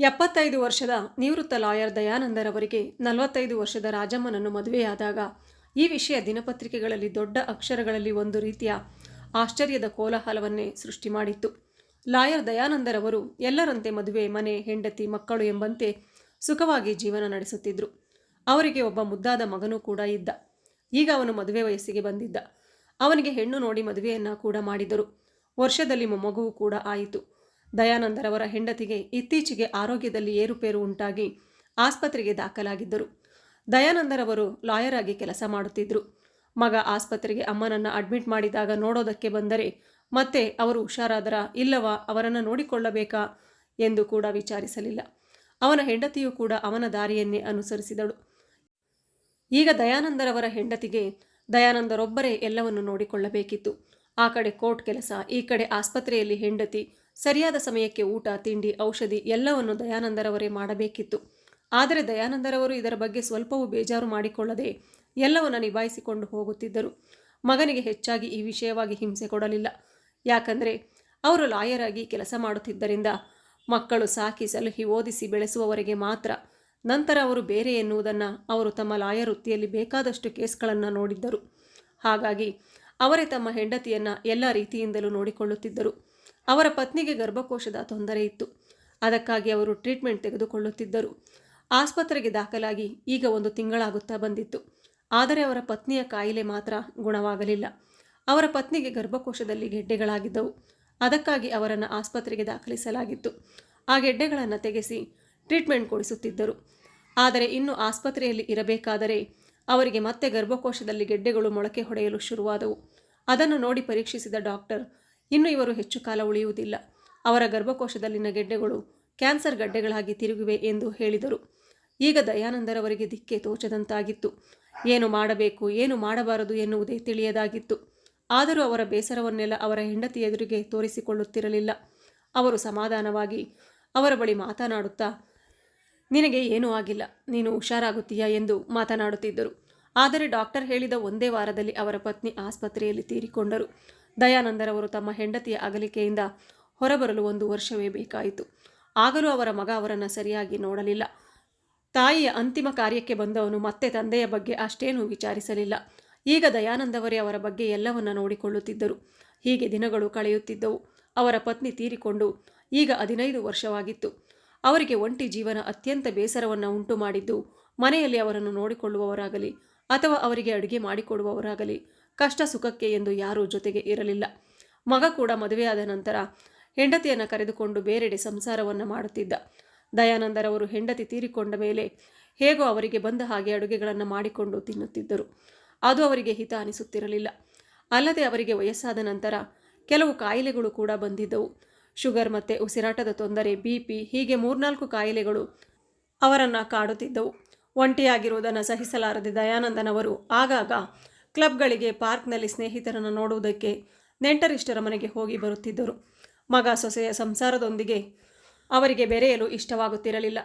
ಎಪ್ಪತ್ತೈದು ವರ್ಷದ ನಿವೃತ್ತ ಲಾಯರ್ ದಯಾನಂದರವರಿಗೆ ನಲವತ್ತೈದು ವರ್ಷದ ರಾಜಮ್ಮನನ್ನು ಮದುವೆಯಾದಾಗ ಈ ವಿಷಯ ದಿನಪತ್ರಿಕೆಗಳಲ್ಲಿ ದೊಡ್ಡ ಅಕ್ಷರಗಳಲ್ಲಿ ಒಂದು ರೀತಿಯ ಆಶ್ಚರ್ಯದ ಕೋಲಾಹಲವನ್ನೇ ಸೃಷ್ಟಿ ಮಾಡಿತ್ತು. ಲಾಯರ್ ದಯಾನಂದರವರು ಎಲ್ಲರಂತೆ ಮದುವೆ, ಮನೆ, ಹೆಂಡತಿ, ಮಕ್ಕಳು ಎಂಬಂತೆ ಸುಖವಾಗಿ ಜೀವನ ನಡೆಸುತ್ತಿದ್ದರು ಅವರಿಗೆ ಒಬ್ಬ ಮುದ್ದಾದ ಮಗನೂ ಕೂಡ ಇದ್ದ. ಈಗ ಅವನು ಮದುವೆ ವಯಸ್ಸಿಗೆ ಬಂದಿದ್ದ. ಅವನಿಗೆ ಹೆಣ್ಣು ನೋಡಿ ಮದುವೆಯನ್ನು ಕೂಡ ಮಾಡಿದರು. ವರ್ಷದಲ್ಲಿ ಮೊಮ್ಮಗುವು ಕೂಡ ಆಯಿತು. ದಯಾನಂದರವರ ಹೆಂಡತಿಗೆ ಇತ್ತೀಚೆಗೆ ಆರೋಗ್ಯದಲ್ಲಿ ಏರುಪೇರು ಉಂಟಾಗಿ ಆಸ್ಪತ್ರೆಗೆ ದಾಖಲಾಗಿದ್ದರು. ದಯಾನಂದರವರು ಲಾಯರ್ ಆಗಿ ಕೆಲಸ ಮಾಡುತ್ತಿದ್ದರು ಮಗ ಆಸ್ಪತ್ರೆಗೆ ಅಮ್ಮನನ್ನು ಅಡ್ಮಿಟ್ ಮಾಡಿದಾಗ ನೋಡೋದಕ್ಕೆ ಬಂದರೆ ಮತ್ತೆ ಅವರು ಹುಷಾರಾದರ ಇಲ್ಲವಾ ಅವರನ್ನು ನೋಡಿಕೊಳ್ಳಬೇಕಾ ಎಂದು ಕೂಡ ವಿಚಾರಿಸಲಿಲ್ಲ. ಅವನ ಹೆಂಡತಿಯೂ ಕೂಡ ಅವನ ದಾರಿಯನ್ನೇ ಅನುಸರಿಸಿದಳು. ಈಗ ದಯಾನಂದರವರ ಹೆಂಡತಿಗೆ ದಯಾನಂದರೊಬ್ಬರೇ ಎಲ್ಲವನ್ನು ನೋಡಿಕೊಳ್ಳಬೇಕಿತ್ತು. ಆ ಕಡೆ ಕೋರ್ಟ್ ಕೆಲಸ, ಈ ಕಡೆ ಆಸ್ಪತ್ರೆಯಲ್ಲಿ ಹೆಂಡತಿ ಸರಿಯಾದ ಸಮಯಕ್ಕೆ ಊಟ, ತಿಂಡಿ, ಔಷಧಿ ಎಲ್ಲವನ್ನು ದಯಾನಂದರವರೇ ಮಾಡಬೇಕಿತ್ತು. ಆದರೆ ದಯಾನಂದರವರು ಇದರ ಬಗ್ಗೆ ಸ್ವಲ್ಪವೂ ಬೇಜಾರು ಮಾಡಿಕೊಳ್ಳದೆ ಎಲ್ಲವನ್ನು ನಿಭಾಯಿಸಿಕೊಂಡು ಹೋಗುತ್ತಿದ್ದರು. ಮಗನಿಗೆ ಹೆಚ್ಚಾಗಿ ಈ ವಿಷಯವಾಗಿ ಹಿಂಸೆ ಕೊಡಲಿಲ್ಲ. ಯಾಕಂದರೆ ಅವರು ಲಾಯರ್ ಆಗಿ ಕೆಲಸ ಮಾಡುತ್ತಿದ್ದರಿಂದ ಮಕ್ಕಳು ಸಾಕಿ ಸಲಹಿ ಓದಿಸಿ ಬೆಳೆಸುವವರೆಗೆ ಮಾತ್ರ. ನಂತರ ಅವರು ಬೇರೆ ಎನ್ನುವುದನ್ನು ಅವರು ತಮ್ಮ ಲಾಯರ್ ವೃತ್ತಿಯಲ್ಲಿ ಬೇಕಾದಷ್ಟು ಕೇಸ್ಗಳನ್ನು ನೋಡಿದ್ದರು. ಹಾಗಾಗಿ ಅವರೇ ತಮ್ಮ ಹೆಂಡತಿಯನ್ನು ಎಲ್ಲ ರೀತಿಯಿಂದಲೂ ನೋಡಿಕೊಳ್ಳುತ್ತಿದ್ದರು. ಅವರ ಪತ್ನಿಗೆ ಗರ್ಭಕೋಶದ ತೊಂದರೆ ಇತ್ತು. ಅದಕ್ಕಾಗಿ ಅವರು ಟ್ರೀಟ್ಮೆಂಟ್ ತೆಗೆದುಕೊಳ್ಳುತ್ತಿದ್ದರು. ಆಸ್ಪತ್ರೆಗೆ ದಾಖಲಾಗಿ ಈಗ ಒಂದು ತಿಂಗಳಾಗುತ್ತಾ ಬಂದಿತ್ತು. ಆದರೆ ಅವರ ಪತ್ನಿಯ ಕಾಯಿಲೆ ಮಾತ್ರ ಗುಣವಾಗಲಿಲ್ಲ. ಅವರ ಪತ್ನಿಗೆ ಗರ್ಭಕೋಶದಲ್ಲಿ ಗೆಡ್ಡೆಗಳಾಗಿದ್ದವು. ಅದಕ್ಕಾಗಿ ಅವರನ್ನು ಆಸ್ಪತ್ರೆಗೆ ದಾಖಲಿಸಲಾಗಿತ್ತು. ಆ ಗೆಡ್ಡೆಗಳನ್ನು ತೆಗೆಸಿ ಟ್ರೀಟ್ಮೆಂಟ್ ಕೊಡಿಸುತ್ತಿದ್ದರು. ಆದರೆ ಇನ್ನು ಆಸ್ಪತ್ರೆಯಲ್ಲಿ ಇರಬೇಕಾದರೆ ಅವರಿಗೆ ಮತ್ತೆ ಗರ್ಭಕೋಶದಲ್ಲಿ ಗೆಡ್ಡೆಗಳು ಮೊಳಕೆ ಹೊಡೆಯಲು ಶುರುವಾದವು. ಅದನ್ನು ನೋಡಿ ಪರೀಕ್ಷಿಸಿದ ಡಾಕ್ಟರ್ ಇನ್ನು ಇವರು ಹೆಚ್ಚು ಕಾಲ ಉಳಿಯುವುದಿಲ್ಲ. ಅವರ ಗರ್ಭಕೋಶದಲ್ಲಿನ ಗೆಡ್ಡೆಗಳು ಕ್ಯಾನ್ಸರ್ ಗಡ್ಡೆಗಳಾಗಿ ತಿರುಗಿವೆ ಎಂದು ಹೇಳಿದರು. ಈಗ ದಯಾನಂದರವರಿಗೆ ದಿಕ್ಕೆ ತೋಚದಂತಾಗಿತ್ತು. ಏನು ಮಾಡಬೇಕು, ಏನು ಮಾಡಬಾರದು ಎನ್ನುವುದೇ ತಿಳಿಯದಾಗಿತ್ತು. ಆದರೂ ಅವರ ಬೇಸರವನ್ನೆಲ್ಲ ಅವರ ಹೆಂಡತಿ ಎದುರಿಗೆ ತೋರಿಸಿಕೊಳ್ಳುತ್ತಿರಲಿಲ್ಲ. ಅವರು ಸಮಾಧಾನವಾಗಿ, ಅವರ ಬಳಿ ಮಾತನಾಡುತ್ತಾ, ನಿನಗೆ ಏನೂ ಆಗಿಲ್ಲ, ನೀನು ಹುಷಾರಾಗುತ್ತೀಯಾ? ಎಂದು ಮಾತನಾಡುತ್ತಿದ್ದರು. ಆದರೆ ಡಾಕ್ಟರ್ ಹೇಳಿದ ಒಂದೇ ವಾರದಲ್ಲಿ ಅವರ ಪತ್ನಿ ಆಸ್ಪತ್ರೆಯಲ್ಲಿ ತೀರಿಕೊಂಡರು. ದಯಾನಂದರವರು ತಮ್ಮ ಹೆಂಡತಿಯ ಅಗಲಿಕೆಯಿಂದ ಹೊರಬರಲು ಒಂದು ವರ್ಷವೇ ಬೇಕಾಯಿತು. ಆಗಲೂ ಅವರ ಮಗ ಅವರನ್ನು ಸರಿಯಾಗಿ ನೋಡಲಿಲ್ಲ. ತಾಯಿಯ ಅಂತಿಮ ಕಾರ್ಯಕ್ಕೆ ಬಂದವನು ಮತ್ತೆ ತಂದೆಯ ಬಗ್ಗೆ ಅಷ್ಟೇನೂ ವಿಚಾರಿಸಲಿಲ್ಲ. ಈಗ ದಯಾನಂದವರೇ ಅವರ ಬಗ್ಗೆ ಎಲ್ಲವನ್ನ ನೋಡಿಕೊಳ್ಳುತ್ತಿದ್ದರು. ಹೀಗೆ ದಿನಗಳು ಕಳೆಯುತ್ತಿದ್ದವು. ಅವರ ಪತ್ನಿ ತೀರಿಕೊಂಡು ಈಗ ಹದಿನೈದು ವರ್ಷವಾಗಿತ್ತು. ಅವರಿಗೆ ಒಂಟಿ ಜೀವನ ಅತ್ಯಂತ ಬೇಸರವನ್ನು ಉಂಟು ಮಾಡಿದ್ದು ಮನೆಯಲ್ಲಿ ಅವರನ್ನು ನೋಡಿಕೊಳ್ಳುವವರಾಗಲಿ ಅಥವಾ ಅವರಿಗೆ ಅಡುಗೆ ಮಾಡಿಕೊಡುವವರಾಗಲಿ. ಕಷ್ಟ ಸುಖಕ್ಕೆ ಎಂದು ಯಾರೂ ಜೊತೆಗೆ ಇರಲಿಲ್ಲ. ಮಗ ಕೂಡ ಮದುವೆಯಾದ ನಂತರ ಹೆಂಡತಿಯನ್ನು ಕರೆದುಕೊಂಡು ಬೇರೆಡೆ ಸಂಸಾರವನ್ನು ಮಾಡುತ್ತಿದ್ದ. ದಯಾನಂದರವರು ಹೆಂಡತಿ ತೀರಿಕೊಂಡ ಮೇಲೆ ಹೇಗೋ ಅವರಿಗೆ ಬಂದ ಹಾಗೆ ಅಡುಗೆಗಳನ್ನು ಮಾಡಿಕೊಂಡು ತಿನ್ನುತ್ತಿದ್ದರು. ಅದು ಅವರಿಗೆ ಹಿತ ಅನಿಸುತ್ತಿರಲಿಲ್ಲ. ಅಲ್ಲದೆ ಅವರಿಗೆ ವಯಸ್ಸಾದ ನಂತರ ಕೆಲವು ಕಾಯಿಲೆಗಳು ಕೂಡ ಬಂದಿದ್ದವು. ಶುಗರ್ ಮತ್ತು ಉಸಿರಾಟದ ತೊಂದರೆ, ಬಿ ಪಿ ಹೀಗೆ ಮೂರ್ನಾಲ್ಕು ಕಾಯಿಲೆಗಳು ಅವರನ್ನು ಕಾಡುತ್ತಿದ್ದವು. ಒಂಟಿಯಾಗಿರುವುದನ್ನು ಸಹಿಸಲಾರದೆ ದಯಾನಂದನವರು ಆಗಾಗ ಕ್ಲಬ್ಗಳಿಗೆ ಪಾರ್ಕ್ನಲ್ಲಿ ಸ್ನೇಹಿತರನ್ನು ನೋಡುವುದಕ್ಕೆ ನೆಂಟರಿಷ್ಟರ ಮನೆಗೆ ಹೋಗಿ ಬರುತ್ತಿದ್ದರು. ಮಗ ಸೊಸೆಯ ಸಂಸಾರದೊಂದಿಗೆ ಅವರಿಗೆ ಬೆರೆಯಲು ಇಷ್ಟವಾಗುತ್ತಿರಲಿಲ್ಲ.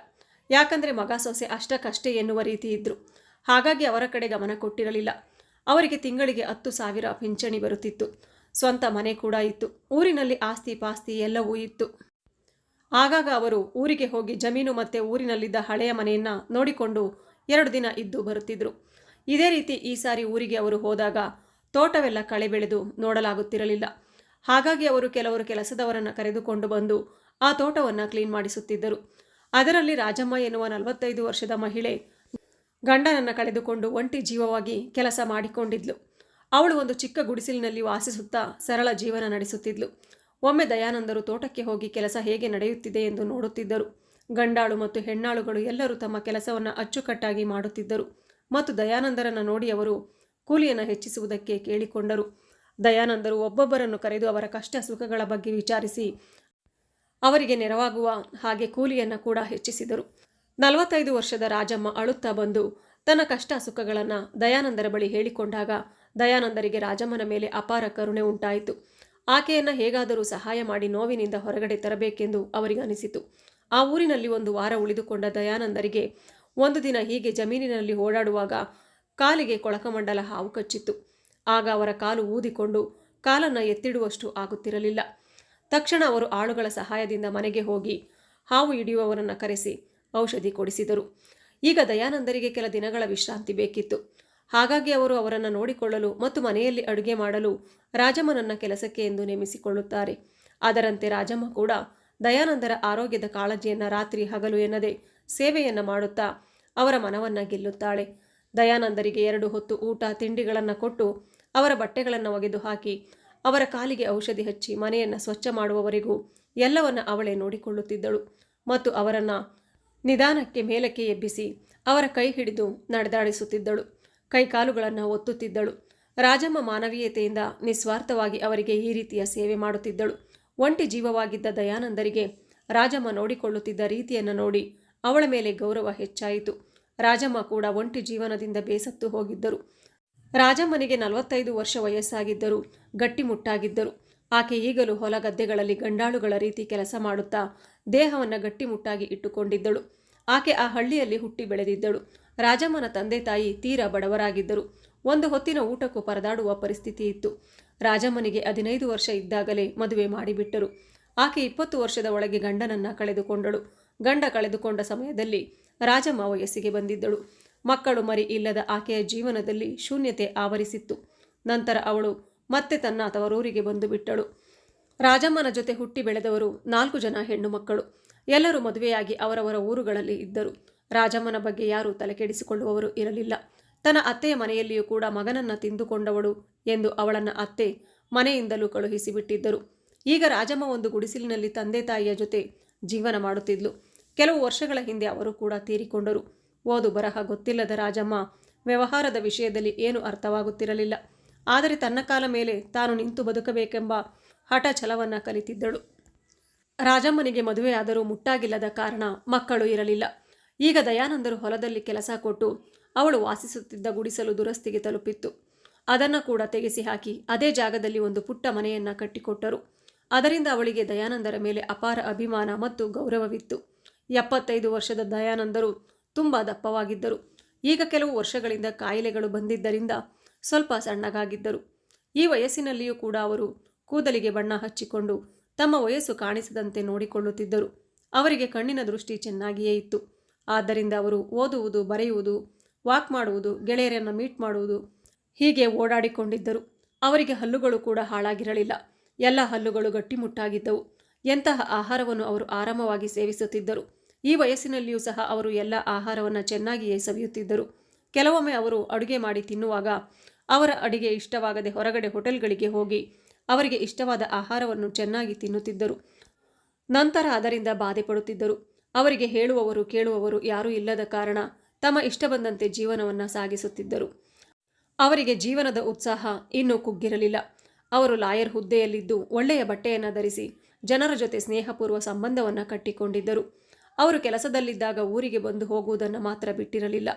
ಯಾಕಂದರೆ ಮಗ ಸೊಸೆ ಅಷ್ಟಕ್ಕಷ್ಟೇ ಎನ್ನುವ ರೀತಿ ಇದ್ದರು ಹಾಗಾಗಿ ಅವರ ಕಡೆ ಗಮನ ಕೊಟ್ಟಿರಲಿಲ್ಲ. ಅವರಿಗೆ ತಿಂಗಳಿಗೆ ಹತ್ತು ಸಾವಿರ ಪಿಂಚಣಿ ಬರುತ್ತಿತ್ತು. ಸ್ವಂತ ಮನೆ ಕೂಡ ಇತ್ತು. ಊರಿನಲ್ಲಿ ಆಸ್ತಿ ಪಾಸ್ತಿ ಎಲ್ಲವೂ ಇತ್ತು. ಆಗಾಗ ಅವರು ಊರಿಗೆ ಹೋಗಿ ಜಮೀನು ಮತ್ತು ಊರಿನಲ್ಲಿದ್ದ ಹಳೆಯ ಮನೆಯನ್ನು ನೋಡಿಕೊಂಡು ಎರಡು ದಿನ ಇದ್ದು ಬರುತ್ತಿದ್ದರು ಇದೇ ರೀತಿ ಈ ಸಾರಿ ಊರಿಗೆ ಅವರು ಹೋದಾಗ ತೋಟವೆಲ್ಲ ಕಳೆ ಬೆಳೆದು ನೋಡಲಾಗುತ್ತಿರಲಿಲ್ಲ. ಹಾಗಾಗಿ ಅವರು ಕೆಲವರು ಕೆಲಸದವರನ್ನು ಕರೆದುಕೊಂಡು ಬಂದು ಆ ತೋಟವನ್ನು ಕ್ಲೀನ್ ಮಾಡಿಸುತ್ತಿದ್ದರು. ಅದರಲ್ಲಿ ರಾಜಮ್ಮ ಎನ್ನುವ ನಲವತ್ತೈದು ವರ್ಷದ ಮಹಿಳೆ ಗಂಡನನ್ನು ಕಳೆದುಕೊಂಡು ಒಂಟಿ ಜೀವವಾಗಿ ಕೆಲಸ ಮಾಡಿಕೊಂಡಿದ್ಲು. ಅವಳು ಒಂದು ಚಿಕ್ಕ ಗುಡಿಸಲಿನಲ್ಲಿ ವಾಸಿಸುತ್ತಾ ಸರಳ ಜೀವನ ನಡೆಸುತ್ತಿದ್ಲು. ಒಮ್ಮೆ ದಯಾನಂದರು ತೋಟಕ್ಕೆ ಹೋಗಿ ಕೆಲಸ ಹೇಗೆ ನಡೆಯುತ್ತಿದೆ ಎಂದು ನೋಡುತ್ತಿದ್ದರು. ಗಂಡಾಳು ಮತ್ತು ಹೆಣ್ಣಾಳುಗಳು ಎಲ್ಲರೂ ತಮ್ಮ ಕೆಲಸವನ್ನು ಅಚ್ಚುಕಟ್ಟಾಗಿ ಮಾಡುತ್ತಿದ್ದರು. ಮತ್ತು ದಯಾನಂದರನ್ನು ನೋಡಿ ಅವರು ಕೂಲಿಯನ್ನು ಹೆಚ್ಚಿಸುವುದಕ್ಕೆ ಕೇಳಿಕೊಂಡರು. ದಯಾನಂದರು ಒಬ್ಬೊಬ್ಬರನ್ನು ಕರೆದು ಅವರ ಕಷ್ಟ ಸುಖಗಳ ಬಗ್ಗೆ ವಿಚಾರಿಸಿ ಅವರಿಗೆ ನೆರವಾಗುವ ಹಾಗೆ ಕೂಲಿಯನ್ನು ಕೂಡ ಹೆಚ್ಚಿಸಿದರು. ನಲವತ್ತೈದು ವರ್ಷದ ರಾಜಮ್ಮ ಅಳುತ್ತಾ ಬಂದು ತನ್ನ ಕಷ್ಟ ಸುಖಗಳನ್ನು ದಯಾನಂದರ ಬಳಿ ಹೇಳಿಕೊಂಡಾಗ ದಯಾನಂದರಿಗೆ ರಾಜಮ್ಮನ ಮೇಲೆ ಅಪಾರ ಕರುಣೆ ಉಂಟಾಯಿತು. ಆಕೆಯನ್ನು ಹೇಗಾದರೂ ಸಹಾಯ ಮಾಡಿ ನೋವಿನಿಂದ ಹೊರಗಡೆ ತರಬೇಕೆಂದು ಅವರಿಗೆ ಅನಿಸಿತು. ಆ ಊರಿನಲ್ಲಿ ಒಂದು ವಾರ ಉಳಿದುಕೊಂಡ ದಯಾನಂದರಿಗೆ ಒಂದು ದಿನ ಹೀಗೆ ಜಮೀನಿನಲ್ಲಿ ಓಡಾಡುವಾಗ ಕಾಲಿಗೆ ಕೊಳಕಮಂಡಲ ಹಾವು ಕಚ್ಚಿತ್ತು. ಆಗ ಅವರ ಕಾಲು ಊದಿಕೊಂಡು ಕಾಲನ್ನು ಎತ್ತಿಡುವಷ್ಟು ಆಗುತ್ತಿರಲಿಲ್ಲ. ತಕ್ಷಣ ಅವರು ಆಳುಗಳ ಸಹಾಯದಿಂದ ಮನೆಗೆ ಹೋಗಿ ಹಾವು ಹಿಡಿಯುವವರನ್ನು ಕರೆಸಿ ಔಷಧಿ ಕೊಡಿಸಿದರು. ಈಗ ದಯಾನಂದರಿಗೆ ಕೆಲ ದಿನಗಳ ವಿಶ್ರಾಂತಿ ಬೇಕಿತ್ತು. ಹಾಗಾಗಿ ಅವರು ಅವರನ್ನು ನೋಡಿಕೊಳ್ಳಲು ಮತ್ತು ಮನೆಯಲ್ಲಿ ಅಡುಗೆ ಮಾಡಲು ರಾಜಮ್ಮನನ್ನ ಕೆಲಸಕ್ಕೆ ಎಂದು ನೇಮಿಸಿಕೊಳ್ಳುತ್ತಾರೆ. ಅದರಂತೆ ರಾಜಮ್ಮ ಕೂಡ ದಯಾನಂದರ ಆರೋಗ್ಯದ ಕಾಳಜಿಯನ್ನು ರಾತ್ರಿ ಹಗಲು ಎನ್ನದೆ ಸೇವೆಯನ್ನು ಮಾಡುತ್ತಾ ಅವರ ಮನವನ್ನು ಗೆಲ್ಲುತ್ತಾಳೆ. ದಯಾನಂದರಿಗೆ ಎರಡು ಹೊತ್ತು ಊಟ, ತಿಂಡಿಗಳನ್ನು ಕೊಟ್ಟು ಅವರ ಬಟ್ಟೆಗಳನ್ನು ಒಗೆದು ಹಾಕಿ ಅವರ ಕಾಲಿಗೆ ಔಷಧಿ ಹಚ್ಚಿ ಮನೆಯನ್ನು ಸ್ವಚ್ಛ ಮಾಡುವವರೆಗೂ ಎಲ್ಲವನ್ನ ಅವಳೇ ನೋಡಿಕೊಳ್ಳುತ್ತಿದ್ದಳು. ಮತ್ತು ಅವರನ್ನು ನಿಧಾನಕ್ಕೆ ಮೇಲಕ್ಕೆ ಎಬ್ಬಿಸಿ ಅವರ ಕೈ ಹಿಡಿದು ನಡೆದಾಡಿಸುತ್ತಿದ್ದಳು. ಕೈಕಾಲುಗಳನ್ನು ಒತ್ತುತ್ತಿದ್ದಳು. ರಾಜಮ್ಮ ಮಾನವೀಯತೆಯಿಂದ ನಿಸ್ವಾರ್ಥವಾಗಿ ಅವರಿಗೆ ಈ ರೀತಿಯ ಸೇವೆ ಮಾಡುತ್ತಿದ್ದಳು. ಒಂಟಿ ಜೀವವಾಗಿದ್ದ ದಯಾನಂದರಿಗೆ ರಾಜಮ್ಮ ನೋಡಿಕೊಳ್ಳುತ್ತಿದ್ದ ರೀತಿಯನ್ನು ನೋಡಿ ಅವಳ ಮೇಲೆ ಗೌರವ ಹೆಚ್ಚಾಯಿತು. ರಾಜಮ್ಮ ಕೂಡ ಒಂಟಿ ಜೀವನದಿಂದ ಬೇಸತ್ತು ಹೋಗಿದ್ದರು. ರಾಜಮ್ಮನಿಗೆ ನಲವತ್ತೈದು ವರ್ಷ ವಯಸ್ಸಾಗಿದ್ದರು ಗಟ್ಟಿಮುಟ್ಟಾಗಿದ್ದರು. ಆಕೆ ಈಗಲೂ ಹೊಲ ಗದ್ದೆಗಳಲ್ಲಿ ಗಂಡಾಳುಗಳ ರೀತಿ ಕೆಲಸ ಮಾಡುತ್ತಾ ದೇಹವನ್ನು ಗಟ್ಟಿಮುಟ್ಟಾಗಿ ಇಟ್ಟುಕೊಂಡಿದ್ದಳು. ಆಕೆ ಆ ಹಳ್ಳಿಯಲ್ಲಿ ಹುಟ್ಟಿ ಬೆಳೆದಿದ್ದಳು. ರಾಜಮ್ಮನ ತಂದೆ ತಾಯಿ ತೀರಾ ಬಡವರಾಗಿದ್ದರು. ಒಂದು ಹೊತ್ತಿನ ಊಟಕ್ಕೂ ಪರದಾಡುವ ಪರಿಸ್ಥಿತಿ ಇತ್ತು. ರಾಜಮ್ಮನಿಗೆ ಹದಿನೈದು ವರ್ಷ ಇದ್ದಾಗಲೇ ಮದುವೆ ಮಾಡಿಬಿಟ್ಟರು. ಆಕೆ ಇಪ್ಪತ್ತು ವರ್ಷದ ಒಳಗೆ ಗಂಡನನ್ನ ಕಳೆದುಕೊಂಡಳು. ಗಂಡ ಕಳೆದುಕೊಂಡ ಸಮಯದಲ್ಲಿ ರಾಜಮ್ಮ ವಯಸ್ಸಿಗೆ ಬಂದಿದ್ದಳು. ಮಕ್ಕಳು ಮರಿ ಇಲ್ಲದ ಆಕೆಯ ಜೀವನದಲ್ಲಿ ಶೂನ್ಯತೆ ಆವರಿಸಿತ್ತು. ನಂತರ ಅವಳು ಮತ್ತೆ ತನ್ನ ತವರೂರಿಗೆ ಬಂದು ಬಿಟ್ಟಳು. ರಾಜಮ್ಮನ ಜೊತೆ ಹುಟ್ಟಿ ಬೆಳೆದವರು ನಾಲ್ಕು ಜನ ಹೆಣ್ಣು ಮಕ್ಕಳು. ಎಲ್ಲರೂ ಮದುವೆಯಾಗಿ ಅವರವರ ಊರುಗಳಲ್ಲಿ ಇದ್ದರು. ರಾಜಮ್ಮನ ಬಗ್ಗೆ ಯಾರೂ ತಲೆಕೆಡಿಸಿಕೊಳ್ಳುವವರು ಇರಲಿಲ್ಲ. ತನ್ನ ಅತ್ತೆಯ ಮನೆಯಲ್ಲಿಯೂ ಕೂಡ ಮಗನನ್ನ ತಿಂದುಕೊಂಡವಳು ಎಂದು ಅವಳನ್ನ ಅತ್ತೆ ಮನೆಯಿಂದಲೂ ಕಳುಹಿಸಿಬಿಟ್ಟಿದ್ದರು. ಈಗ ರಾಜಮ್ಮ ಒಂದು ಗುಡಿಸಲಿನಲ್ಲಿ ತಂದೆ ತಾಯಿಯ ಜೊತೆ ಜೀವನ ಮಾಡುತ್ತಿದ್ಲು. ಕೆಲವು ವರ್ಷಗಳ ಹಿಂದೆ ಅವರು ಕೂಡ ತೀರಿಕೊಂಡರು. ಓದು ಬರಹ ಗೊತ್ತಿಲ್ಲದ ರಾಜಮ್ಮ ವ್ಯವಹಾರದ ವಿಷಯದಲ್ಲಿ ಏನು ಅರ್ಥವಾಗುತ್ತಿರಲಿಲ್ಲ. ಆದರೆ ತನ್ನ ಕಾಲ ಮೇಲೆ ತಾನು ನಿಂತು ಬದುಕಬೇಕೆಂಬ ಹಠ ಛಲವನ್ನು ಕಲಿತಿದ್ದಳು. ರಾಜಮ್ಮನಿಗೆ ಮದುವೆಯಾದರೂ ಮುಟ್ಟಾಗಿಲ್ಲದ ಕಾರಣ ಮಕ್ಕಳು ಇರಲಿಲ್ಲ. ಈಗ ದಯಾನಂದರು ಹೊಲದಲ್ಲಿ ಕೆಲಸ ಕೊಟ್ಟು ಅವಳು ವಾಸಿಸುತ್ತಿದ್ದ ಗುಡಿಸಲು ದುರಸ್ತಿಗೆ ತಲುಪಿತ್ತು. ಅದನ್ನು ಕೂಡ ತೆಗೆಸಿ ಹಾಕಿ ಅದೇ ಜಾಗದಲ್ಲಿ ಒಂದು ಪುಟ್ಟ ಮನೆಯನ್ನು ಕಟ್ಟಿಕೊಟ್ಟರು. ಅದರಿಂದ ಅವಳಿಗೆ ದಯಾನಂದರ ಮೇಲೆ ಅಪಾರ ಅಭಿಮಾನ ಮತ್ತು ಗೌರವವಿತ್ತು. ಎಪ್ಪತ್ತೈದು ವರ್ಷದ ದಯಾನಂದರು ತುಂಬ ದಪ್ಪವಾಗಿದ್ದರು. ಈಗ ಕೆಲವು ವರ್ಷಗಳಿಂದ ಕಾಯಿಲೆಗಳು ಬಂದಿದ್ದರಿಂದ ಸ್ವಲ್ಪ ಸಣ್ಣಗಾಗಿದ್ದರು. ಈ ವಯಸ್ಸಿನಲ್ಲಿಯೂ ಕೂಡ ಅವರು ಕೂದಲಿಗೆ ಬಣ್ಣ ಹಚ್ಚಿಕೊಂಡು ತಮ್ಮ ವಯಸ್ಸು ಕಾಣಿಸದಂತೆ ನೋಡಿಕೊಳ್ಳುತ್ತಿದ್ದರು. ಅವರಿಗೆ ಕಣ್ಣಿನ ದೃಷ್ಟಿ ಚೆನ್ನಾಗಿಯೇ ಇತ್ತು. ಆದ್ದರಿಂದ ಅವರು ಓದುವುದು, ಬರೆಯುವುದು ವಾಕ್ ಮಾಡುವುದು, ಗೆಳೆಯರನ್ನು ಮೀಟ್ ಮಾಡುವುದು, ಹೀಗೆ ಓಡಾಡಿಕೊಂಡಿದ್ದರು. ಅವರಿಗೆ ಹಲ್ಲುಗಳು ಕೂಡ ಹಾಳಾಗಿರಲಿಲ್ಲ. ಎಲ್ಲ ಹಲ್ಲುಗಳು ಗಟ್ಟಿಮುಟ್ಟಾಗಿದ್ದವು. ಎಂತಹ ಆಹಾರವನ್ನು ಅವರು ಆರಾಮವಾಗಿ ಸೇವಿಸುತ್ತಿದ್ದರು. ಈ ವಯಸ್ಸಿನಲ್ಲಿಯೂ ಸಹ ಅವರು ಎಲ್ಲ ಆಹಾರವನ್ನು ಚೆನ್ನಾಗಿಯೇ ಸವಿಯುತ್ತಿದ್ದರು. ಕೆಲವೊಮ್ಮೆ ಅವರು ಅಡುಗೆ ಮಾಡಿ ತಿನ್ನುವಾಗ ಅವರ ಅಡಿಗೆ ಇಷ್ಟವಾಗದೆ ಹೊರಗಡೆ ಹೋಟೆಲ್ಗಳಿಗೆ ಹೋಗಿ ಅವರಿಗೆ ಇಷ್ಟವಾದ ಆಹಾರವನ್ನು ಚೆನ್ನಾಗಿ ತಿನ್ನುತ್ತಿದ್ದರು. ನಂತರ ಅದರಿಂದ ಬಾಧೆ ಅವರಿಗೆ ಹೇಳುವವರು ಕೇಳುವವರು ಯಾರೂ ಇಲ್ಲದ ಕಾರಣ ತಮ್ಮ ಇಷ್ಟ ಬಂದಂತೆ ಜೀವನವನ್ನು ಸಾಗಿಸುತ್ತಿದ್ದರು. ಅವರಿಗೆ ಜೀವನದ ಉತ್ಸಾಹ ಇನ್ನೂ ಕುಗ್ಗಿರಲಿಲ್ಲ. ಅವರು ಲಾಯರ್ ಹುದ್ದೆಯಲ್ಲಿದ್ದು ಒಳ್ಳೆಯ ಬಟ್ಟೆಯನ್ನು ಧರಿಸಿ ಜನರ ಜೊತೆ ಸ್ನೇಹಪೂರ್ವ ಸಂಬಂಧವನ್ನು ಕಟ್ಟಿಕೊಂಡಿದ್ದರು. ಅವರು ಕೆಲಸದಲ್ಲಿದ್ದಾಗ ಊರಿಗೆ ಬಂದು ಹೋಗುವುದನ್ನು ಮಾತ್ರ ಬಿಟ್ಟಿರಲಿಲ್ಲ.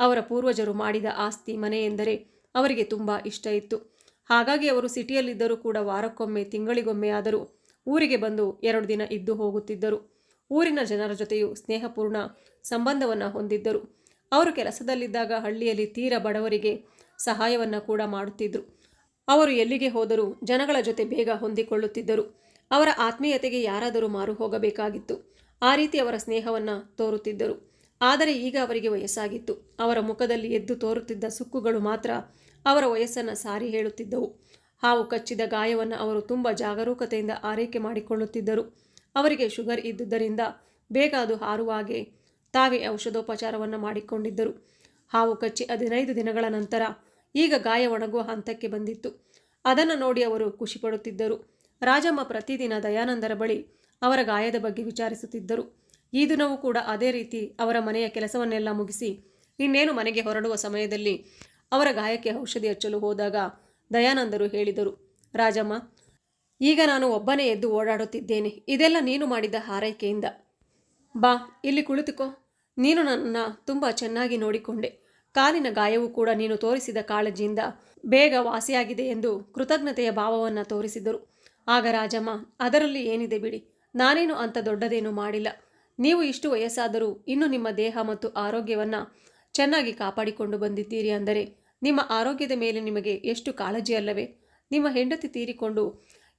ಅವರ ಪೂರ್ವಜರು ಮಾಡಿದ ಆಸ್ತಿ ಮನೆ ಎಂದರೆ ಅವರಿಗೆ ತುಂಬ ಇಷ್ಟ ಇತ್ತು. ಹಾಗಾಗಿ ಅವರು ಸಿಟಿಯಲ್ಲಿದ್ದರೂ ಕೂಡ ವಾರಕ್ಕೊಮ್ಮೆ, ತಿಂಗಳಿಗೊಮ್ಮೆ ಆದರೂ ಊರಿಗೆ ಬಂದು ಎರಡು ದಿನ ಇದ್ದು ಹೋಗುತ್ತಿದ್ದರು. ಊರಿನ ಜನರ ಜೊತೆಯೂ ಸ್ನೇಹಪೂರ್ಣ ಸಂಬಂಧವನ್ನು ಹೊಂದಿದ್ದರು. ಅವರು ಕೆಲಸದಲ್ಲಿದ್ದಾಗ ಹಳ್ಳಿಯಲ್ಲಿ ತೀರ ಬಡವರಿಗೆ ಸಹಾಯವನ್ನು ಕೂಡ ಮಾಡುತ್ತಿದ್ದರು ಅವರು ಎಲ್ಲಿಗೆ ಹೋದರೂ ಜನಗಳ ಜೊತೆ ಬೇಗ ಹೊಂದಿಕೊಳ್ಳುತ್ತಿದ್ದರು. ಅವರ ಆತ್ಮೀಯತೆಗೆ ಯಾರಾದರೂ ಮಾರು ಹೋಗಬೇಕಾಗಿತ್ತು. ಆ ರೀತಿ ಅವರ ಸ್ನೇಹವನ್ನು ತೋರುತ್ತಿದ್ದರು. ಆದರೆ ಈಗ ಅವರಿಗೆ ವಯಸ್ಸಾಗಿತ್ತು. ಅವರ ಮುಖದಲ್ಲಿ ಎದ್ದು ತೋರುತ್ತಿದ್ದ ಸುಕ್ಕುಗಳು ಮಾತ್ರ ಅವರ ವಯಸ್ಸನ್ನು ಸಾರಿ ಹೇಳುತ್ತಿದ್ದವು. ಹಾವು ಕಚ್ಚಿದ ಗಾಯವನ್ನು ಅವರು ತುಂಬ ಜಾಗರೂಕತೆಯಿಂದ ಆರೈಕೆ ಮಾಡಿಕೊಳ್ಳುತ್ತಿದ್ದರು. ಅವರಿಗೆ ಶುಗರ್ ಇದ್ದುದರಿಂದ ಬೇಗ ಅದು ಹಾರುವ ಹಾಗೆ ತಾವೇ ಔಷಧೋಪಚಾರವನ್ನು ಮಾಡಿಕೊಂಡಿದ್ದರು. ಹಾವು ಕಚ್ಚಿ ಹದಿನೈದು ದಿನಗಳ ನಂತರ ಈಗ ಗಾಯ ಒಣಗುವ ಹಂತಕ್ಕೆ ಬಂದಿತ್ತು. ಅದನ್ನು ನೋಡಿ ಅವರು ಖುಷಿಪಡುತ್ತಿದ್ದರು ರಾಜಮ್ಮ ಪ್ರತಿದಿನ ದಯಾನಂದರ ಬಳಿ ಅವರ ಗಾಯದ ಬಗ್ಗೆ ವಿಚಾರಿಸುತ್ತಿದ್ದರು. ಈ ದಿನವೂ ಕೂಡ ಅದೇ ರೀತಿ ಅವರ ಮನೆಯ ಕೆಲಸವನ್ನೆಲ್ಲ ಮುಗಿಸಿ ಇನ್ನೇನು ಮನೆಗೆ ಹೊರಡುವ ಸಮಯದಲ್ಲಿ ಅವರ ಗಾಯಕ್ಕೆ ಔಷಧಿ ಹಚ್ಚಲು ಹೋದಾಗ ದಯಾನಂದರು ಹೇಳಿದರು, ರಾಜಮ್ಮ, ಈಗ ನಾನು ಒಬ್ಬನೇ ಎದ್ದು ಓಡಾಡುತ್ತಿದ್ದೇನೆ. ಇದೆಲ್ಲ ನೀನು ಮಾಡಿದ ಹಾರೈಕೆಯಿಂದ. ಬಾ, ಇಲ್ಲಿ ಕುಳಿತುಕೋ. ನೀನು ನನ್ನನ್ನು ತುಂಬ ಚೆನ್ನಾಗಿ ನೋಡಿಕೊಂಡೆ. ಕಾಲಿನ ಗಾಯವು ಕೂಡ ನೀನು ತೋರಿಸಿದ ಕಾಳಜಿಯಿಂದ ಬೇಗ ವಾಸಿಯಾಗಿದೆ ಎಂದು ಕೃತಜ್ಞತೆಯ ಭಾವವನ್ನು ತೋರಿಸಿದರು ಆಗ ರಾಜಮ್ಮ, ಅದರಲ್ಲಿ ಏನಿದೆ ಬಿಡಿ? ನಾನೇನು ಅಂಥ ದೊಡ್ಡದೇನೂ ಮಾಡಿಲ್ಲ. ನೀವು ಇಷ್ಟು ವಯಸ್ಸಾದರೂ ಇನ್ನು ನಿಮ್ಮ ದೇಹ ಮತ್ತು ಆರೋಗ್ಯವನ್ನು ಚೆನ್ನಾಗಿ ಕಾಪಾಡಿಕೊಂಡು ಬಂದಿದ್ದೀರಿ ಅಂದರೆ ನಿಮ್ಮ ಆರೋಗ್ಯದ ಮೇಲೆ ನಿಮಗೆ ಎಷ್ಟು ಕಾಳಜಿ ಅಲ್ಲವೇ? ನಿಮ್ಮ ಹೆಂಡತಿ ತೀರಿಕೊಂಡು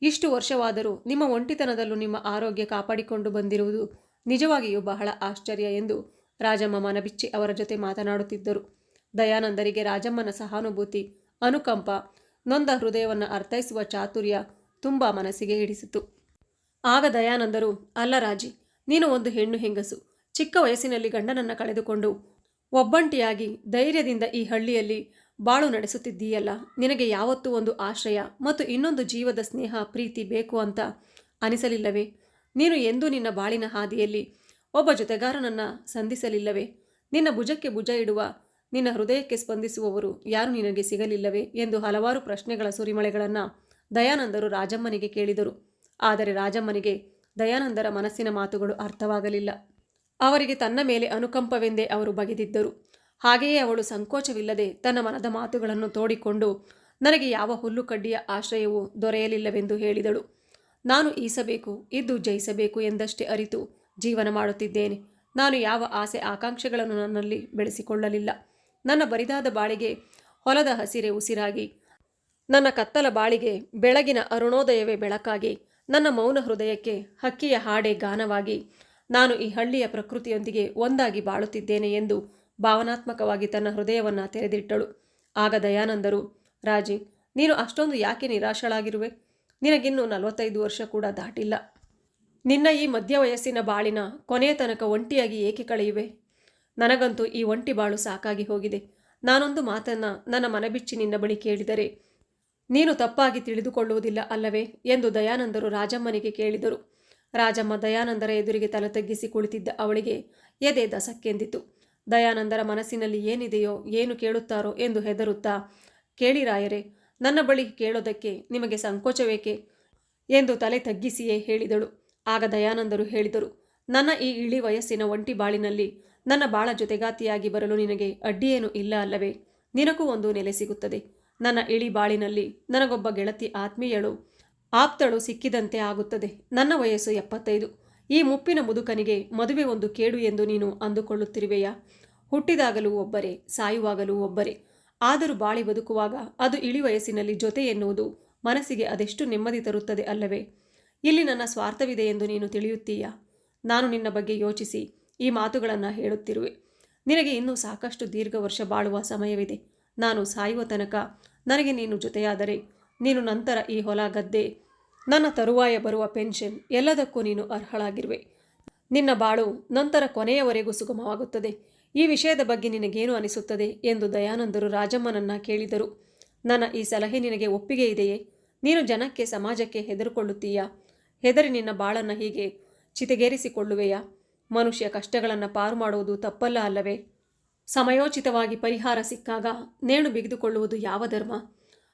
ಇಷ್ಟು ವರ್ಷವಾದರೂ ನಿಮ್ಮ ಒಂಟಿತನದಲ್ಲೂ ನಿಮ್ಮ ಆರೋಗ್ಯ ಕಾಪಾಡಿಕೊಂಡು ಬಂದಿರುವುದು ನಿಜವಾಗಿಯೂ ಬಹಳ ಆಶ್ಚರ್ಯ ಎಂದು ರಾಜಮ್ಮ ಮನಬಿಚ್ಚಿ ಅವರ ಜೊತೆ ಮಾತನಾಡುತ್ತಿದ್ದರು. ದಯಾನಂದರಿಗೆ ರಾಜಮ್ಮನ ಸಹಾನುಭೂತಿ, ಅನುಕಂಪ, ನೊಂದ ಹೃದಯವನ್ನು ಅರ್ಥೈಸುವ ಚಾತುರ್ಯ ತುಂಬ ಮನಸ್ಸಿಗೆ ಹಿಡಿಸಿತು. ಆಗ ದಯಾನಂದರು, ಅಲ್ಲ ರಾಜಿ, ನೀನು ಒಂದು ಹೆಣ್ಣು ಹೆಂಗಸು. ಚಿಕ್ಕ ವಯಸ್ಸಿನಲ್ಲಿ ಗಂಡನನ್ನು ಕಳೆದುಕೊಂಡು ಒಬ್ಬಂಟಿಯಾಗಿ ಧೈರ್ಯದಿಂದ ಈ ಹಳ್ಳಿಯಲ್ಲಿ ಬಾಳು ನಡೆಸುತ್ತಿದ್ದೀಯಲ್ಲ. ನಿನಗೆ ಯಾವತ್ತೂ ಒಂದು ಆಶ್ರಯ ಮತ್ತು ಇನ್ನೊಂದು ಜೀವದ ಸ್ನೇಹ, ಪ್ರೀತಿ ಬೇಕು ಅಂತ ಅನಿಸಲಿಲ್ಲವೇ? ನೀನು ಎಂದೂ ನಿನ್ನ ಬಾಳಿನ ಹಾದಿಯಲ್ಲಿ ಒಬ್ಬ ಜೊತೆಗಾರನನ್ನು ಸಂಧಿಸಲಿಲ್ಲವೇ? ನಿನ್ನ ಭುಜಕ್ಕೆ ಭುಜ ಇಡುವ, ನಿನ್ನ ಹೃದಯಕ್ಕೆ ಸ್ಪಂದಿಸುವವರು ಯಾರು ನಿನಗೆ ಸಿಗಲಿಲ್ಲವೇ? ಎಂದು ಹಲವಾರು ಪ್ರಶ್ನೆಗಳ ಸುರಿಮಳೆಗಳನ್ನು ದಯಾನಂದರು ರಾಜಮ್ಮನಿಗೆ ಕೇಳಿದರು. ಆದರೆ ರಾಜಮ್ಮನಿಗೆ ದಯಾನಂದರ ಮನಸ್ಸಿನ ಮಾತುಗಳು ಅರ್ಥವಾಗಲಿಲ್ಲ. ಅವರಿಗೆ ತನ್ನ ಮೇಲೆ ಅನುಕಂಪವೆಂದೇ ಅವರು ಬಗೆದಿದ್ದರು. ಹಾಗೆಯೇ ಅವಳು ಸಂಕೋಚವಿಲ್ಲದೆ ತನ್ನ ಮನದ ಮಾತುಗಳನ್ನು ತೋಡಿಕೊಂಡು, ನನಗೆ ಯಾವ ಹುಲ್ಲು ಕಡ್ಡಿಯ ಆಶ್ರಯವೂ ದೊರೆಯಲಿಲ್ಲವೆಂದು ಹೇಳಿದಳು. ನಾನು ಈಸಬೇಕು, ಇದ್ದು ಜಯಿಸಬೇಕು ಎಂದಷ್ಟೇ ಅರಿತು ಜೀವನ ಮಾಡುತ್ತಿದ್ದೇನೆ. ನಾನು ಯಾವ ಆಸೆ ಆಕಾಂಕ್ಷೆಗಳನ್ನು ನನ್ನಲ್ಲಿ ಬೆಳೆಸಿಕೊಳ್ಳಲಿಲ್ಲ. ನನ್ನ ಬರಿದಾದ ಬಾಳಿಗೆ ಹೊಲದ ಹಸಿರೆ ಉಸಿರಾಗಿ, ನನ್ನ ಕತ್ತಲ ಬಾಳಿಗೆ ಬೆಳಗಿನ ಅರುಣೋದಯವೇ ಬೆಳಕಾಗಿ, ನನ್ನ ಮೌನ ಹೃದಯಕ್ಕೆ ಹಕ್ಕಿಯ ಹಾಡೆ ಗಾನವಾಗಿ ನಾನು ಈ ಹಳ್ಳಿಯ ಪ್ರಕೃತಿಯೊಂದಿಗೆ ಒಂದಾಗಿ ಬಾಳುತ್ತಿದ್ದೇನೆ ಎಂದು ಭಾವನಾತ್ಮಕವಾಗಿ ತನ್ನ ಹೃದಯವನ್ನು ತೆರೆದಿಟ್ಟಳು. ಆಗ ದಯಾನಂದರು, ರಾಜಿ, ನೀನು ಅಷ್ಟೊಂದು ಯಾಕೆ ನಿರಾಶಳಾಗಿರುವೆ? ನಿನಗಿನ್ನೂ ನಲವತ್ತೈದು ವರ್ಷ ಕೂಡ ದಾಟಿಲ್ಲ. ನಿನ್ನ ಈ ಮಧ್ಯ ವಯಸ್ಸಿನ ಬಾಳಿನ ಕೊನೆಯ ತನಕ ಒಂಟಿಯಾಗಿ ಏಕೆ ಕಳೆಯುವೆ? ನನಗಂತೂ ಈ ಒಂಟಿ ಬಾಳು ಸಾಕಾಗಿ ಹೋಗಿದೆ. ನಾನೊಂದು ಮಾತನ್ನು ನನ್ನ ಮನಬಿಚ್ಚಿ ನಿನ್ನ ಬಳಿ ಕೇಳಿದರೆ, ನೀನು ತಪ್ಪಾಗಿ ತಿಳಿದುಕೊಳ್ಳುವುದಿಲ್ಲ ಅಲ್ಲವೇ ಎಂದು ದಯಾನಂದರು ರಾಜಮ್ಮನಿಗೆ ಕೇಳಿದರು. ರಾಜಮ್ಮ ದಯಾನಂದರ ಎದುರಿಗೆ ತಲೆ ತಗ್ಗಿಸಿ ಕುಳಿತಿದ್ದ ಅವಳಿಗೆ ಎದೆ ದಸಕ್ಕೆಂದಿತು. ದಯಾನಂದರ ಮನಸ್ಸಿನಲ್ಲಿ ಏನಿದೆಯೋ, ಏನು ಕೇಳುತ್ತಾರೋ ಎಂದು ಹೆದರುತ್ತಾ ಕೇಳಿರಾಯರೆ ನನ್ನ ಬಳಿ ಕೇಳೋದಕ್ಕೆ ನಿಮಗೆ ಸಂಕೋಚವೇಕೆ? ಎಂದು ತಲೆ ತಗ್ಗಿಸಿಯೇ ಹೇಳಿದಳು. ಆಗ ದಯಾನಂದರು ಹೇಳಿದರು, ನನ್ನ ಈ ಇಳಿ ವಯಸ್ಸಿನ ಒಂಟಿ ಬಾಳಿನಲ್ಲಿ ನನ್ನ ಬಾಳ ಜೊತೆಗಾತಿಯಾಗಿ ಬರಲು ನಿನಗೆ ಅಡ್ಡಿಯೇನು ಇಲ್ಲ ಅಲ್ಲವೇ? ನಿನಗೂ ಒಂದು ನೆಲೆ ಸಿಗುತ್ತದೆ. ನನ್ನ ಇಳಿ ಬಾಳಿನಲ್ಲಿ ನನಗೊಬ್ಬ ಗೆಳತಿ ಆತ್ಮೀಯಳು ಆಪ್ತಳು ಸಿಕ್ಕಿದಂತೆ ಆಗುತ್ತದೆ. ನನ್ನ ವಯಸ್ಸು ಎಪ್ಪತ್ತೈದು. ಈ ಮುಪ್ಪಿನ ಮುದುಕನಿಗೆ ಮದುವೆ ಒಂದು ಕೇಡು ಎಂದು ನೀನು ಅಂದುಕೊಳ್ಳುತ್ತಿರುವೆಯಾ? ಹುಟ್ಟಿದಾಗಲೂ ಒಬ್ಬರೇ, ಸಾಯುವಾಗಲೂ ಒಬ್ಬರೇ. ಆದರೂ ಬಾಳಿ ಬದುಕುವಾಗ ಅದು ಇಳಿ ವಯಸ್ಸಿನಲ್ಲಿ ಜೊತೆ ಎನ್ನುವುದು ಮನಸ್ಸಿಗೆ ಅದೆಷ್ಟು ನೆಮ್ಮದಿ ತರುತ್ತದೆ ಅಲ್ಲವೇ? ಇಲ್ಲಿ ನನ್ನ ಸ್ವಾರ್ಥವಿದೆ ಎಂದು ನೀನು ತಿಳಿಯುತ್ತೀಯಾ? ನಾನು ನಿನ್ನ ಬಗ್ಗೆ ಯೋಚಿಸಿ ಈ ಮಾತುಗಳನ್ನು ಹೇಳುತ್ತಿರುವೆ. ನಿನಗೆ ಇನ್ನೂ ಸಾಕಷ್ಟು ದೀರ್ಘ ವರ್ಷ ಬಾಳುವ ಸಮಯವಿದೆ. ನಾನು ಸಾಯುವ ತನಕ ನನಗೆ ನೀನು ಜೊತೆಯಾದರೆ, ನೀನು ನಂತರ ಈ ಹೊಲ, ಗದ್ದೆ, ನನ್ನ ತರುವಾಯ ಬರುವ ಪೆನ್ಷನ್ ಎಲ್ಲದಕ್ಕೂ ನೀನು ಅರ್ಹಳಾಗಿರುವೆ. ನಿನ್ನ ಬಾಳು ನಂತರ ಕೊನೆಯವರೆಗೂ ಸುಗಮವಾಗುತ್ತದೆ. ಈ ವಿಷಯದ ಬಗ್ಗೆ ನಿನಗೇನು ಅನಿಸುತ್ತದೆ ಎಂದು ದಯಾನಂದರು ರಾಜಮ್ಮನನ್ನ ಕೇಳಿದರು. ನನ್ನ ಈ ಸಲಹೆ ನಿನಗೆ ಒಪ್ಪಿಗೆ ಇದೆಯೇ? ನೀನು ಜನಕ್ಕೆ ಸಮಾಜಕ್ಕೆ ಹೆದರುಕೊಳ್ಳುತ್ತೀಯಾ? ಹೆದರಿ ನಿನ್ನ ಬಾಳನ್ನು ಹೀಗೆ ಚಿತೆಗೇರಿಸಿಕೊಳ್ಳುವೆಯಾ? ಮನುಷ್ಯ ಕಷ್ಟಗಳನ್ನು ಪಾರು ಮಾಡುವುದು ತಪ್ಪಲ್ಲ ಅಲ್ಲವೇ? ಸಮಯೋಚಿತವಾಗಿ ಪರಿಹಾರ ಸಿಕ್ಕಾಗ ನೇಣು ಬಿಗಿದುಕೊಳ್ಳುವುದು ಯಾವ ಧರ್ಮ?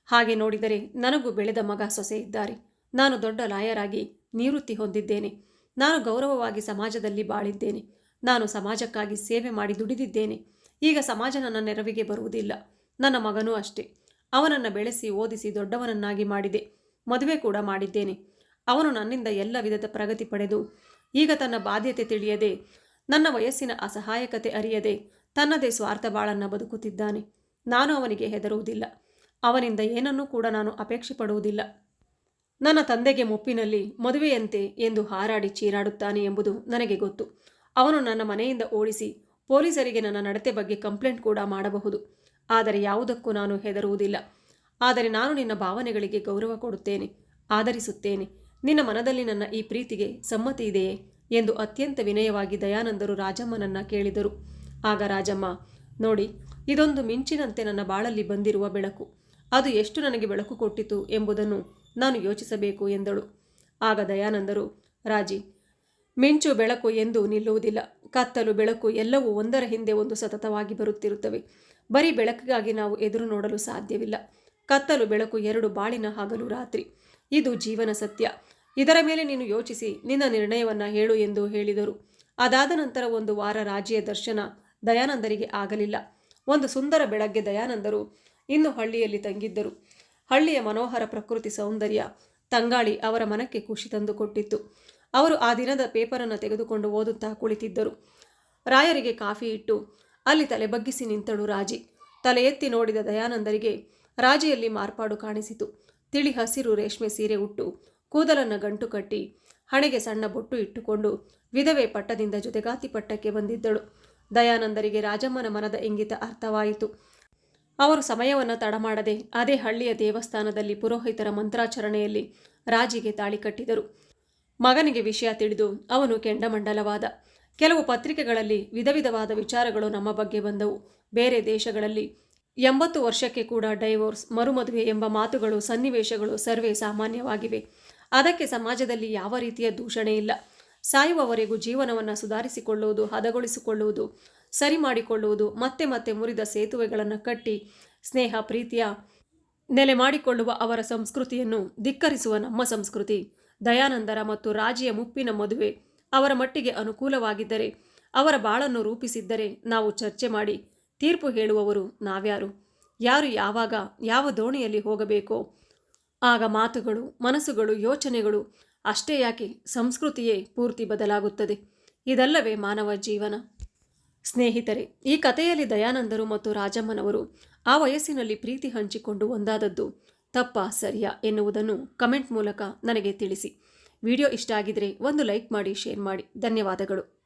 ಹಾಗೆ ನೋಡಿದರೆ ನನಗೂ ಬೆಳೆದ ಮಗ ಸೊಸೆ ಇದ್ದಾರೆ. ನಾನು ದೊಡ್ಡ ಲಾಯರಾಗಿ ನಿವೃತ್ತಿ ಹೊಂದಿದ್ದೇನೆ. ನಾನು ಗೌರವವಾಗಿ ಸಮಾಜದಲ್ಲಿ ಬಾಳಿದ್ದೇನೆ. ನಾನು ಸಮಾಜಕ್ಕಾಗಿ ಸೇವೆ ಮಾಡಿ ದುಡಿದಿದ್ದೇನೆ. ಈಗ ಸಮಾಜ ನನ್ನ ನೆರವಿಗೆ ಬರುವುದಿಲ್ಲ. ನನ್ನ ಮಗನೂ ಅಷ್ಟೇ. ಅವನನ್ನು ಬೆಳೆಸಿ, ಓದಿಸಿ, ದೊಡ್ಡವನನ್ನಾಗಿ ಮಾಡಿದೆ. ಮದುವೆ ಕೂಡ ಮಾಡಿದ್ದೇನೆ. ಅವನು ನನ್ನಿಂದ ಎಲ್ಲ ವಿಧದ ಪ್ರಗತಿ ಪಡೆದು, ಈಗ ತನ್ನ ಬಾಧ್ಯತೆ ತಿಳಿಯದೆ, ನನ್ನ ವಯಸ್ಸಿನ ಅಸಹಾಯಕತೆ ಅರಿಯದೆ, ತನ್ನದೇ ಸ್ವಾರ್ಥ ಬಾಳನ್ನು ಬದುಕುತ್ತಿದ್ದಾನೆ. ನಾನು ಅವನಿಗೆ ಹೆದರುವುದಿಲ್ಲ. ಅವನಿಂದ ಏನನ್ನೂ ಕೂಡ ನಾನು ಅಪೇಕ್ಷೆ ಪಡುವುದಿಲ್ಲ. ನನ್ನ ತಂದೆಗೆ ಮುಪ್ಪಿನಲ್ಲಿ ಮದುವೆಯಂತೆ ಎಂದು ಹಾರಾಡಿ ಚೀರಾಡುತ್ತಾನೆ ಎಂಬುದು ನನಗೆ ಗೊತ್ತು. ಅವನು ನನ್ನ ಮನೆಯಿಂದ ಓಡಿಸಿ ಪೊಲೀಸರಿಗೆ ನನ್ನ ನಡತೆ ಬಗ್ಗೆ ಕಂಪ್ಲೇಂಟ್ ಕೂಡ ಮಾಡಬಹುದು. ಆದರೆ ಯಾವುದಕ್ಕೂ ನಾನು ಹೆದರುವುದಿಲ್ಲ. ಆದರೆ ನಾನು ನಿನ್ನ ಭಾವನೆಗಳಿಗೆ ಗೌರವ ಕೊಡುತ್ತೇನೆ ಆದರಿಸುತ್ತೇನೆ ನಿನ್ನ ಮನದಲ್ಲಿ ನನ್ನ ಈ ಪ್ರೀತಿಗೆ ಸಮ್ಮತಿ ಇದೆಯೇ? ಎಂದು ಅತ್ಯಂತ ವಿನಯವಾಗಿ ದಯಾನಂದರು ರಾಜಮ್ಮನನ್ನ ಕೇಳಿದರು. ಆಗ ರಾಜಮ್ಮ, ನೋಡಿ, ಇದೊಂದು ಮಿಂಚಿನಂತೆ ನನ್ನ ಬಾಳಲ್ಲಿ ಬಂದಿರುವ ಬೆಳಕು. ಅದು ಎಷ್ಟು ನನಗೆ ಬೆಳಕು ಕೊಟ್ಟಿತು ಎಂಬುದನ್ನು ನಾನು ಯೋಚಿಸಬೇಕು ಎಂದಳು. ಆಗ ದಯಾನಂದರು, ರಾಜಿ ಮಿಂಚು ಬೆಳಕು ಎಂದು ನಿಲ್ಲುವುದಿಲ್ಲ. ಕತ್ತಲು, ಬೆಳಕು ಎಲ್ಲವೂ ಒಂದರ ಹಿಂದೆ ಒಂದು ಸತತವಾಗಿ ಬರುತ್ತಿರುತ್ತವೆ. ಬರೀ ಬೆಳಕಿಗಾಗಿ ನಾವು ಎದುರು ನೋಡಲು ಸಾಧ್ಯವಿಲ್ಲ. ಕತ್ತಲು, ಬೆಳಕು ಎರಡು ಬಾಳಿನ ಹಗಲು ರಾತ್ರಿ. ಇದು ಜೀವನ ಸತ್ಯ. ಇದರ ಮೇಲೆ ನೀನು ಯೋಚಿಸಿ, ನಿನ್ನ ನಿರ್ಣಯವನ್ನು ಹೇಳು ಎಂದು ಹೇಳಿದರು. ಅದಾದ ನಂತರ ಒಂದು ವಾರ ರಾಜಿಯ ದರ್ಶನ ದಯಾನಂದರಿಗೆ ಆಗಲಿಲ್ಲ. ಒಂದು ಸುಂದರ ಬೆಳಗ್ಗೆ ದಯಾನಂದರು ಇನ್ನು ಹಳ್ಳಿಯಲ್ಲಿ ತಂಗಿದ್ದರು. ಹಳ್ಳಿಯ ಮನೋಹರ ಪ್ರಕೃತಿ ಸೌಂದರ್ಯ, ತಂಗಾಳಿ ಅವರ ಮನಕ್ಕೆ ಖುಷಿ ತಂದುಕೊಟ್ಟಿತ್ತು. ಅವರು ಆ ದಿನದ ಪೇಪರನ್ನು ತೆಗೆದುಕೊಂಡು ಓದುತ್ತಾ ಕುಳಿತಿದ್ದರು. ರಾಯರಿಗೆ ಕಾಫಿ ಇಟ್ಟು, ಅಲ್ಲಿ ತಲೆ ಬಗ್ಗಿಸಿ ನಿಂತಳು ರಾಜಿ. ತಲೆ ಎತ್ತಿ ನೋಡಿದ ದಯಾನಂದರಿಗೆ ರಾಜಿಯಲ್ಲಿ ಮಾರ್ಪಾಡು ಕಾಣಿಸಿತು. ತಿಳಿ ಹಸಿರು ರೇಷ್ಮೆ ಸೀರೆ ಉಟ್ಟು, ಕೂದಲನ್ನು ಗಂಟು ಕಟ್ಟಿ, ಹಣೆಗೆ ಸಣ್ಣ ಬೊಟ್ಟು ಇಟ್ಟುಕೊಂಡು ವಿಧವೆ ಪಟ್ಟದಿಂದ ಜೊತೆಗಾತಿ ಪಟ್ಟಕ್ಕೆ ಬಂದಿದ್ದಳು. ದಯಾನಂದರಿಗೆ ರಾಜಮ್ಮನ ಮನದ ಇಂಗಿತ ಅರ್ಥವಾಯಿತು. ಅವರು ಸಮಯವನ್ನು ತಡಮಾಡದೆ ಅದೇ ಹಳ್ಳಿಯ ದೇವಸ್ಥಾನದಲ್ಲಿ ಪುರೋಹಿತರ ಮಂತ್ರಾಚರಣೆಯಲ್ಲಿ ರಾಜಿಗೆ ತಾಳಿ ಕಟ್ಟಿದರು. ಮಗನಿಗೆ ವಿಷಯ ತಿಳಿದು ಅವನು ಕೆಂಡಮಂಡಲವಾದ. ಕೆಲವು ಪತ್ರಿಕೆಗಳಲ್ಲಿ ವಿಧ ವಿಧವಾದ ವಿಚಾರಗಳು ನಮ್ಮ ಬಗ್ಗೆ ಬಂದವು. ಬೇರೆ ದೇಶಗಳಲ್ಲಿ ಎಂಬತ್ತು ವರ್ಷಕ್ಕೆ ಕೂಡ ಡೈವೋರ್ಸ್, ಮರುಮದುವೆ ಎಂಬ ಮಾತುಗಳು, ಸನ್ನಿವೇಶಗಳು ಸರ್ವೇ ಸಾಮಾನ್ಯವಾಗಿವೆ. ಅದಕ್ಕೆ ಸಮಾಜದಲ್ಲಿ ಯಾವ ರೀತಿಯ ದೂಷಣೆ ಇಲ್ಲ. ಸಾಯುವವರೆಗೂ ಜೀವನವನ್ನು ಸುಧಾರಿಸಿಕೊಳ್ಳುವುದು, ಹದಗೊಳಿಸಿಕೊಳ್ಳುವುದು ಸರಿ ಮಾಡಿಕೊಳ್ಳುವುದು ಮತ್ತೆ ಮತ್ತೆ ಮುರಿದ ಸೇತುವೆಗಳನ್ನು ಕಟ್ಟಿ ಸ್ನೇಹ, ಪ್ರೀತಿಯ ನೆಲೆ ಮಾಡಿಕೊಳ್ಳುವ ಅವರ ಸಂಸ್ಕೃತಿಯನ್ನು ಧಿಕ್ಕರಿಸುವ ನಮ್ಮ ಸಂಸ್ಕೃತಿ. ದಯಾನಂದರ ಮತ್ತು ರಾಜಿಯ ಮುಪ್ಪಿನ ಮದುವೆ ಅವರ ಮಟ್ಟಿಗೆ ಅನುಕೂಲವಾಗಿದ್ದರೆ ಅವರ ಬಾಳನ್ನು ರೂಪಿಸಿದ್ದರೆ ನಾವು ಚರ್ಚೆ ಮಾಡಿ ತೀರ್ಪು ಹೇಳುವವರು ನಾವ್ಯಾರು? ಯಾರು ಯಾವಾಗ, ಯಾವ ದೋಣಿಯಲ್ಲಿ ಹೋಗಬೇಕೋ? ಆಗ ಮಾತುಗಳು, ಮನಸ್ಸುಗಳು, ಯೋಚನೆಗಳು ಅಷ್ಟೇ ಯಾಕೆ ಸಂಸ್ಕೃತಿಯೇ ಪೂರ್ತಿ ಬದಲಾಗುತ್ತದೆ? ಇದಲ್ಲವೇ ಮಾನವ ಜೀವನ. ಸ್ನೇಹಿತರೆ, ಈ ಕಥೆಯಲ್ಲಿ ದಯಾನಂದರು ಮತ್ತು ರಾಜಮ್ಮನವರು ಆ ವಯಸ್ಸಿನಲ್ಲಿ ಪ್ರೀತಿ ಹಂಚಿಕೊಂಡು ಒಂದಾದದ್ದು ತಪ್ಪಾ ಸರಿಯಾ ಎನ್ನುವುದನ್ನು ಕಮೆಂಟ್ ಮೂಲಕ ನನಗೆ ತಿಳಿಸಿ. ವಿಡಿಯೋ ಇಷ್ಟ ಆಗಿದ್ರೆ ಒಂದು ಲೈಕ್ ಮಾಡಿ, ಶೇರ್ ಮಾಡಿ. ಧನ್ಯವಾದಗಳು.